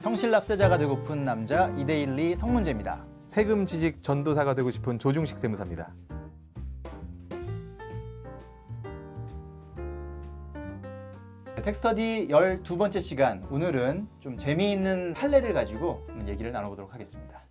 성실납세자가 되고픈 남자 이데일리 성문재입니다. 세금 지식 전도사가 되고 싶은 조중식 세무사입니다. 텍스터디 12번째 시간 오늘은 좀 재미있는 판례를 가지고 얘기를 나눠보도록 하겠습니다.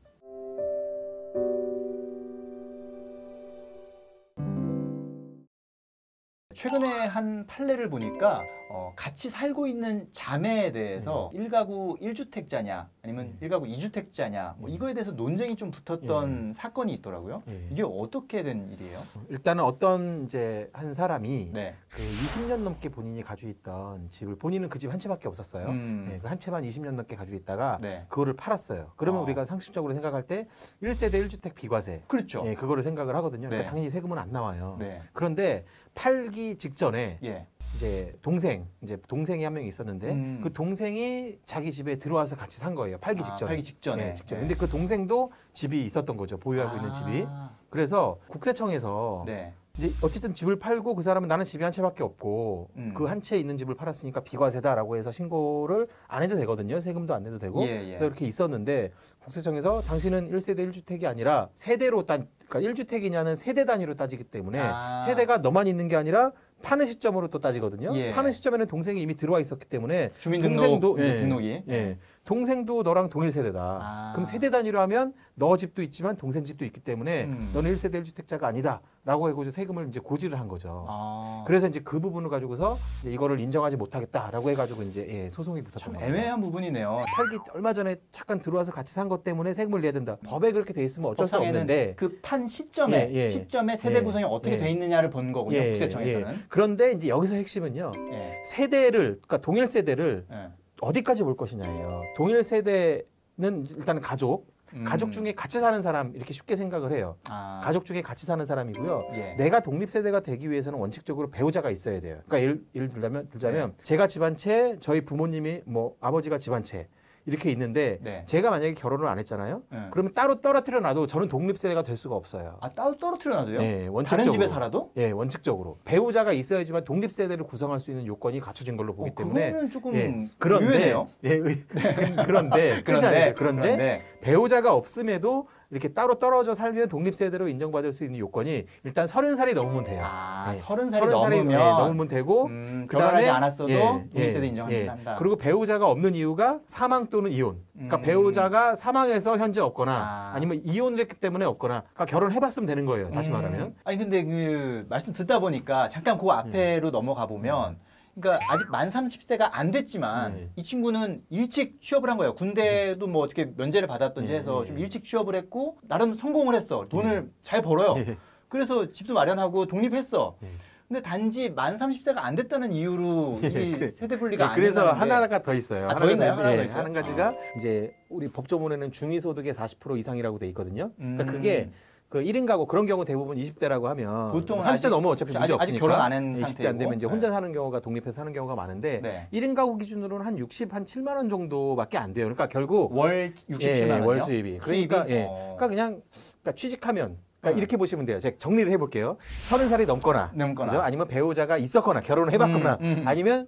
최근에 한 판례를 보니까 어, 같이 살고 있는 자매에 대해서 일 1가구 1주택자냐 아니면 일 1가구 2주택자냐 뭐 이거에 대해서 논쟁이 좀 붙었던 사건이 있더라고요. 예. 이게 어떻게 된 일이에요? 일단은 어떤 이제 한 사람이 네. 그 20년 넘게 본인이 가지고 있던 집을 본인은 그 집 한 채밖에 없었어요. 음. 네, 그한 채만 20년 넘게 가지고 있다가 네. 그거를 팔았어요. 그러면 아. 우리가 상식적으로 생각할 때 1세대 1주택 비과세 그렇죠. 예, 그거를 생각을 하거든요. 그러니까 네. 당연히 세금은 안 나와요. 네. 그런데 팔기 직전에 예. 이제 동생 이제 동생이 한 명 있었는데 음. 그 동생이 자기 집에 들어와서 같이 산 거예요. 팔기 아, 직전에. 팔기 직전에. 네, 직전에. 네. 근데 그 동생도 집이 있었던 거죠. 보유하고 있는 집이. 아, 그래서 국세청에서 네. 이제 어쨌든 집을 팔고 그 사람은 나는 집이 한 채밖에 없고 음. 그한 채 있는 집을 팔았으니까 비과세다라고 해서 신고를 안 해도 되거든요. 세금도 안 내도 되고. 예, 예. 그래서 이렇게 있었는데 국세청에서 당신은 1세대 1주택이 아니라 세대로 딴 그러니까 1주택이냐는 세대 단위로 따지기 때문에 아. 세대가 너만 있는 게 아니라 파는 시점으로 또 따지거든요. 예. 파는 시점에는 동생이 이미 들어와 있었기 때문에 주민등록 동생도 예, 등록이. 예. 동생도 너랑 동일 세대다. 아. 그럼 세대 단위로 하면 너 집도 있지만 동생 집도 있기 때문에 음. 너는 1세대 1주택자가 아니다라고 해고 세금을 이제 고지를 한 거죠. 아. 그래서 이제 그 부분을 가지고서 이거를 인정하지 못하겠다라고 해가지고 이제 예, 소송이 붙었던 참 거예요. 애매한 부분이네요. 팔기 얼마 전에 잠깐 들어와서 같이 산 것 때문에 세금을 내야 된다. 법에 그렇게 돼 있으면 어쩔 수 없는데 그 판 시점에 예, 예. 시점에 세대 예, 구성이 어떻게 예. 돼 있느냐를 본 거군요. 예, 국세청에서는. 예. 그런데 이제 여기서 핵심은요. 예. 세대를 그러니까 동일 세대를 예. 어디까지 볼 것이냐예요. 동일 세대는 일단은 가족, 음. 가족 중에 같이 사는 사람 이렇게 쉽게 생각을 해요. 아. 가족 중에 같이 사는 사람이고요. 예. 내가 독립 세대가 되기 위해서는 원칙적으로 배우자가 있어야 돼요. 그러니까 예를, 예를 들자면, 들자면 제가 집한 채, 저희 부모님이 뭐 아버지가 집한채 이렇게 있는데 네. 제가 만약에 결혼을 안 했잖아요. 예. 그러면 따로 떨어뜨려 놔도 저는 독립 세대가 될 수가 없어요. 아 따로 떨어뜨려 놔도요? 네, 다른 원칙적으로. 집에 살아도? 예, 원칙적으로 배우자가 있어야지만 독립 세대를 구성할 수 있는 요건이 갖춰진 걸로 보기 어, 때문에 그거는 조금 예, 그런데 의외네요. 예, 의- 그런데 아니에요. 그런데 배우자가 없음에도 이렇게 따로 떨어져 살면 독립 세대로 인정받을 수 있는 요건이 일단 서른 살이 넘으면 돼요. 아, 네. 서른 살이 넘으면 예, 넘으면 되고 음, 그다음에 결혼하지 않았어도 예, 독립세대 예, 인정한다. 예. 그리고 배우자가 없는 이유가 사망 또는 이혼. 그러니까 음. 배우자가 사망해서 현재 없거나 아. 아. 니면 이혼을 했기 때문에 없거나 그러니까 결혼해봤으면 되는 거예요. 다시 음. 말하면. 아니 근데 그 말씀 듣다 보니까 잠깐 그 앞에로 넘어가 보면 그러니까 아직 만 30세가 안 됐지만 네. 이 친구는 일찍 취업을 한 거예요. 군대도 뭐 어떻게 면제를 받았던지 네, 해서 네. 좀 일찍 취업을 했고 나름 성공을 했어. 돈을 잘 벌어요. 예. 그래서 집도 마련하고 독립했어. 네. 근데 단지 만 30세가 안 됐다는 이유로 예, 이 그- 세대 분리가 예, 안 그래서 된다는데 하나가 더 있어요. 아, 더 하나가 있나요? 하나가 예, 더? 하는 가지가 이제 우리 법조문에는 중위소득의 40% 이상이라고 돼 있거든요. 그러니까 음. 그게 그 1인 가구 그런 경우 대부분 20대라고 하면 보통은 30대 아직- 넘어 어차피 문제 아직- 아직 없으니까 결혼 안 한 20대 안 상태이고. 되면 이제 네. 혼자 사는 경우가 독립해서 사는 경우가 많은데 네. 1인 가구 기준으로는 한 60, 한 7만 원 정도밖에 안 돼요. 그러니까 결국 월 67만 예, 원이요? 월 수입이. 그러니까 수입이? 예. 어. 그러니까 그냥 그러니까 취직하면 그러니까 음. 이렇게 보시면 돼요. 제가 정리를 해볼게요. 서른 살이 넘거나, 넘거나. 그죠? 아니면 배우자가 있었거나 결혼을 해봤거나, 음, 음. 아니면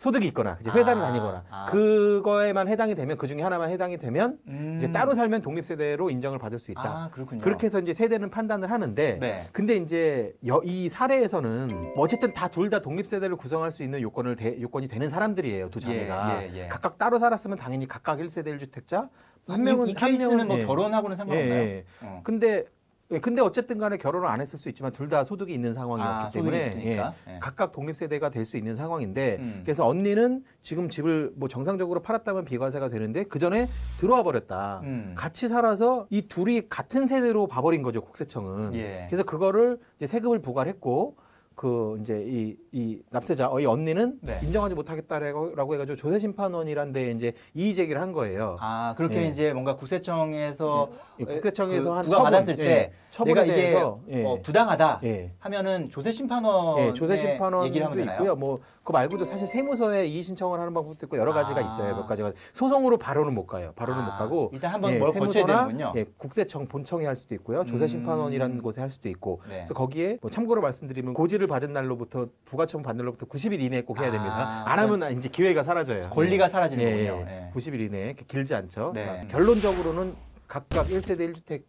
소득이 있거나, 이제 회사를 아, 다니거나, 아. 그거에만 해당이 되면 그 중에 하나만 해당이 되면 음. 이제 따로 살면 독립 세대로 인정을 받을 수 있다. 아, 그렇군요. 그렇게 해서 이제 세대는 판단을 하는데, 네. 근데 이제 여- 이 사례에서는 뭐 어쨌든 다 둘 다 독립 세대를 구성할 수 있는 요건을 대- 요건이 되는 사람들이에요. 두 자매가 예, 예, 예. 각각 따로 살았으면 당연히 각각 1세대 1주택자 한 이- 명은 이, 한 케이스는 명은 뭐 예. 결혼하고는 상관없나요? 예, 예. 어. 근데 예, 근데 어쨌든 간에 결혼을 안 했을 수 있지만 둘 다 소득이 있는 상황이었기 아, 때문에. 예, 예. 각각 독립 세대가 될 수 있는 상황인데 음. 그래서 언니는 지금 집을 뭐 정상적으로 팔았다면 비과세가 되는데 그 전에 들어와 버렸다. 음. 같이 살아서 이 둘이 같은 세대로 봐버린 거죠 국세청은. 예. 그래서 그거를 이제 세금을 부과를 했고 그 이제 이, 이 납세자 어, 이 언니는 네. 인정하지 못하겠다라고 해가지고 조세 심판원이란 데 이제 이의 제기를 한 거예요. 아 그렇게 예. 이제 뭔가 국세청에서 예, 국세청에서 그 한 처분, 받았을 때 예, 처분에 내가 이게 예. 어, 부당하다 예. 하면은 조세 심판원 예, 조세 심판원도 얘기를 하면 되나요? 있고요. 뭐 그거 말고도 사실 세무서에 이의 신청을 하는 방법도 있고 여러 가지가 아. 있어요. 몇 가지가 소송으로 바로는 못 가요. 바로는 아, 못 가고 일단 한번 예, 뭘 거쳐야 되는군요. 예, 국세청 본청이 할 수도 있고요. 조세 심판원이라는 음. 곳에 할 수도 있고. 네. 그래서 거기에 뭐 참고로 말씀드리면 고지를 받은 날로부터 부가 처분 받는 날로부터 90일 이내에 꼭 해야 됩니다. 아, 안 하면 이제 기회가 사라져요. 권리가 예, 사라지는군요. 예, 예. 90일 이내에 길지 않죠. 네. 그러니까 결론적으로는 각각 1세대 1주택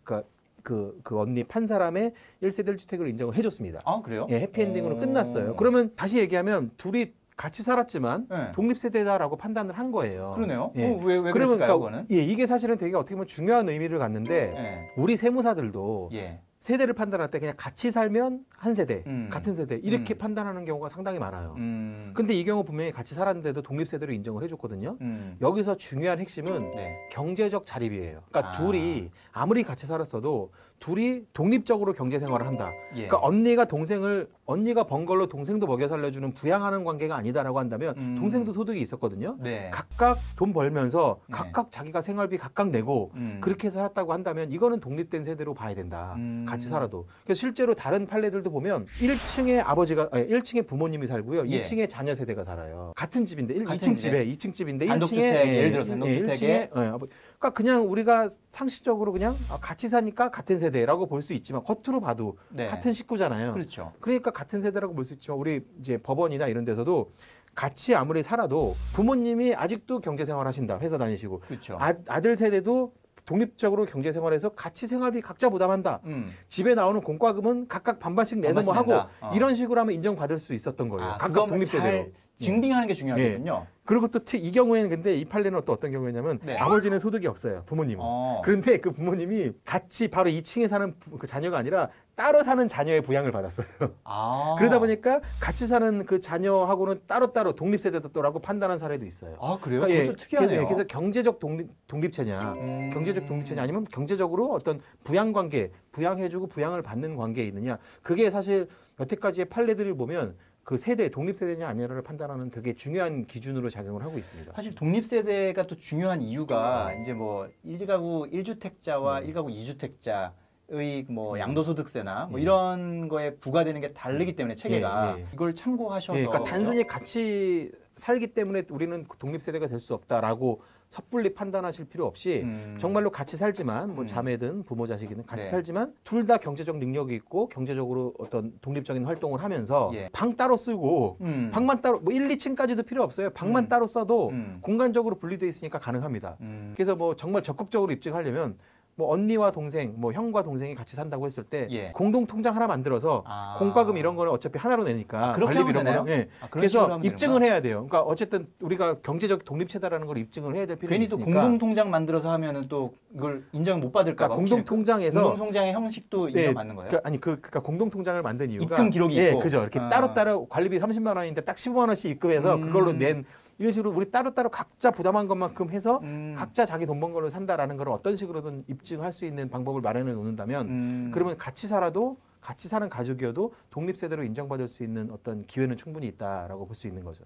그, 그 언니 판 사람의 1세대 1주택을 인정을 해줬습니다. 아 그래요? 예, 해피엔딩으로 오. 끝났어요. 그러면 다시 얘기하면 둘이 같이 살았지만 네. 독립세대다라고 판단을 한 거예요. 그러네요. 예. 어, 왜, 왜 그러면 그랬을까요, 그러니까? 예, 이게 사실은 되게 어떻게 보면 중요한 의미를 갖는데 예. 우리 세무사들도 예. 세대를 판단할 때 그냥 같이 살면 한 세대, 음. 같은 세대 이렇게 음. 판단하는 경우가 상당히 많아요. 음. 근데 이 경우 분명히 같이 살았는데도 독립 세대로 인정을 해줬거든요. 음. 여기서 중요한 핵심은 네. 경제적 자립이에요. 그러니까 아. 둘이 아무리 같이 살았어도 둘이 독립적으로 경제 생활을 한다. 예. 그러니까 언니가 동생을 언니가 번 걸로 동생도 먹여 살려주는 부양하는 관계가 아니다라고 한다면 음. 동생도 소득이 있었거든요. 네. 각각 돈 벌면서 네. 각각 자기가 생활비 각각 내고 음. 그렇게 살았다고 한다면 이거는 독립된 세대로 봐야 된다. 음. 같이 살아도. 그래서 실제로 다른 판례들도 보면 1층에 아버지가 아니, 1층에 부모님이 살고요. 예. 2층에 자녀 세대가 살아요. 같은 집인데 1, 같은 2층 집에 2층 집인데 단독주택, 1층에 예를 들어서 단독주택에 그러니까 그냥 우리가 상식적으로 그냥 아, 같이 사니까 같은 세대라고 볼 수 있지만 겉으로 봐도 네. 같은 식구잖아요. 그렇죠. 그러니까 같은 세대라고 볼 수 있지만 우리 이제 법원이나 이런 데서도 같이 아무리 살아도 부모님이 아직도 경제 생활 하신다. 회사 다니시고 그렇죠. 아, 아들 세대도 독립적으로 경제 생활해서 같이 생활비 각자 부담한다. 음. 집에 나오는 공과금은 각각 반반씩 내서 뭐 하고. 어. 이런 식으로 하면 인정받을 수 있었던 거예요. 아, 각각 독립세대로. 잘 증빙하는 게 중요하겠군요. 그리고 또 이 경우에는 근데 이 판례는 또 어떤 경우였냐면 네. 아버지는 소득이 없어요. 부모님은. 어. 그런데 그 부모님이 같이 바로 2층에 사는 부- 그 자녀가 아니라 따로 사는 자녀의 부양을 받았어요. 아. 그러다 보니까 같이 사는 그 자녀하고는 따로따로 독립세대다라고 판단한 사례도 있어요. 아 그래요? 그러니까 예, 특이하네요. 그래서 경제적 독립, 독립체냐, 음. 경제적 독립체냐 아니면 경제적으로 어떤 부양 관계, 부양해주고 부양을 받는 관계에 있느냐. 그게 사실 여태까지의 판례들을 보면 그 세대, 독립세대냐 아니냐를 판단하는 되게 중요한 기준으로 작용을 하고 있습니다. 사실 독립세대가 또 중요한 이유가 이제 뭐 1가구 1주택자와 음. 1가구 2주택자 의뭐 양도소득세나 뭐 예. 이런 거에 부과되는 게 다르기 때문에 체계가 예, 예. 이걸 참고하셔서 예, 그러니까 단순히 같이 살기 때문에 우리는 독립세대가 될 수 없다라고 섣불리 판단하실 필요 없이 음. 정말로 같이 살지만 뭐 음. 자매든 부모 자식이든 같이 네. 살지만 둘 다 경제적 능력이 있고 경제적으로 어떤 독립적인 활동을 하면서 예. 방 따로 쓰고 음. 방만 따로 뭐 1, 2층까지도 필요 없어요. 방만 음. 따로 써도 음. 공간적으로 분리돼 있으니까 가능합니다. 음. 그래서 뭐 정말 적극적으로 입증하려면 뭐 언니와 동생, 뭐 형과 동생이 같이 산다고 했을 때 예. 공동 통장 하나 만들어서 아. 공과금 이런 거는 어차피 하나로 내니까 아, 그렇게 관리비 이런 거는 예. 아, 그래서 입증을. 해야 돼요. 그러니까 어쨌든 우리가 경제적 독립체다라는 걸 입증을 해야 될 필요가 괜히 또 있으니까. 공동 통장 만들어서 하면은 또 이걸 인정 못 받을까 봐. 그러니까 공동 통장에서 공동 통장의 형식도 예, 인정받는 거예요? 그러니까 아니 그 그러니까 공동 통장을 만든 이유가 입금 기록이 예, 있고. 그죠. 이렇게 아. 따로 따로 관리비 30만 원인데 딱 15만 원씩 입금해서 음. 그걸로 낸 이런 식으로 우리 따로 따로 각자 부담한 것만큼 해서 음. 각자 자기 돈 번 걸로 산다라는 걸 어떤 식으로든 입증할 수 있는 방법을 마련해 놓는다면 음. 그러면 같이 살아도 같이 사는 가족이어도 독립세대로 인정받을 수 있는 어떤 기회는 충분히 있다라고 볼 수 있는 거죠.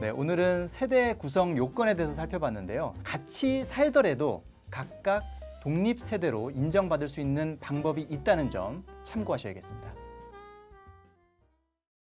네, 오늘은 세대 구성 요건에 대해서 살펴봤는데요. 같이 살더라도 각각 독립 세대로 인정받을 수 있는 방법이 있다는 점 참고하셔야겠습니다.